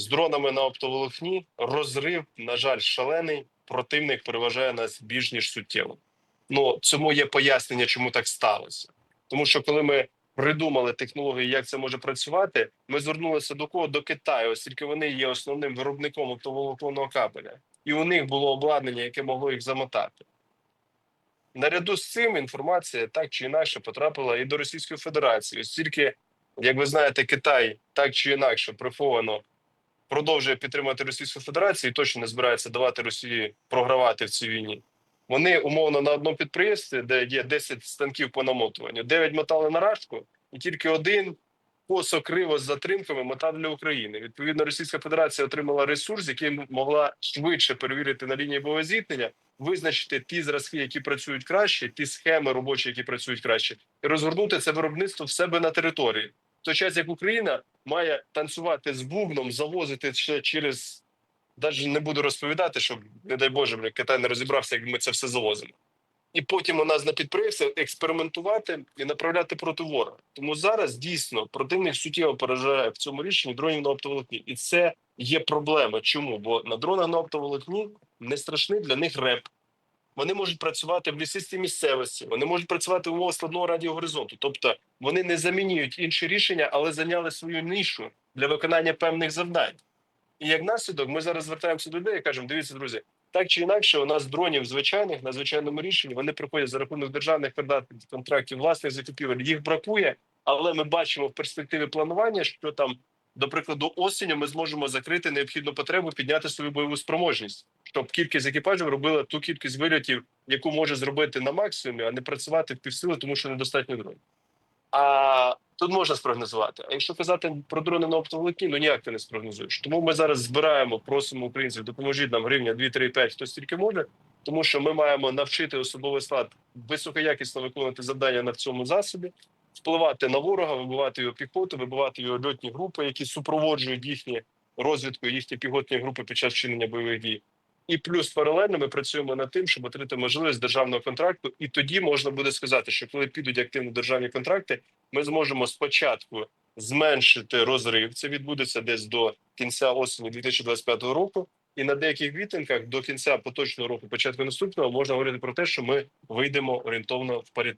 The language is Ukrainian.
з дронами на оптоволокні. Розрив, на жаль, шалений. Противник переважає нас більш ніж суттєво. Ну цьому є пояснення, чому так сталося. Тому що коли ми придумали технології, як це може працювати, ми звернулися до кого до Китаю, оскільки вони є основним виробником оптоволоконного кабеля, і у них було обладнання, яке могло їх замотати. Наряду з цим інформація так чи інакше потрапила і до Російської Федерації, оскільки, як ви знаєте, Китай так чи інакше приховано продовжує підтримати Російську Федерацію і точно не збирається давати Росії програвати в цій війні. Вони умовно на одному підприємстві, де є 10 станків по намотуванню, 9 мотали на рашку, і тільки один косо криво з затримками мотав для України. Відповідно, Російська Федерація отримала ресурс, який могла швидше перевірити на лінії бойового зіткнення, визначити ті зразки, які працюють краще, ті схеми робочі, які працюють краще, і розгорнути це виробництво в себе на території. В той час як Україна має танцювати з бубном, завозити ще через навіть не буду розповідати, щоб не дай Боже, Китай не розібрався, як ми це все завозимо. І потім у нас на підприємстві експериментувати і направляти проти ворога. Тому зараз дійсно противник суттєво поражає в цьому рішенні дронів на оптоволокні, і це є проблема. Чому? Бо на дронах на оптоволокні не страшний для них реп. Вони можуть працювати в лісистій місцевості, вони можуть працювати в умовах складного радіогоризонту. Тобто вони не замінюють інші рішення, але зайняли свою нишу для виконання певних завдань. І як наслідок, ми зараз звертаємося до людей і кажемо: дивіться, друзі, так чи інакше, у нас дронів звичайних на звичайному рішенні вони приходять за рахунок державних передатних контрактів власних закупівель. Їх бракує, але ми бачимо в перспективі планування, що там, до прикладу, осінню ми зможемо закрити необхідну потребу, підняти свою бойову спроможність, щоб кількість екіпажів робила ту кількість вильотів, яку може зробити на максимумі, а не працювати в півсили, тому що недостатньо дронів. А тут можна спрогнозувати. А якщо казати про дрони на оптоволокні, ну ніяк ти не спрогнозуєш. Тому ми зараз збираємо, просимо українців, допоможіть нам гривня 2, 3, 5, хто стільки може. Тому що ми маємо навчити особовий склад високоякісно виконувати завдання на цьому засобі, впливати на ворога, вибивати його піхоту, вибивати його льотні групи, які супроводжують їхні розвідку, їхні піхотні групи під час вчинення бойових дій. І плюс паралельно ми працюємо над тим, щоб отримати можливість державного контракту. І тоді можна буде сказати, що коли підуть активно державні контракти, ми зможемо спочатку зменшити розрив. Це відбудеться десь до кінця осені 2025 року. І на деяких відтинках до кінця поточного року, початку наступного, можна говорити про те, що ми вийдемо орієнтовно в парі.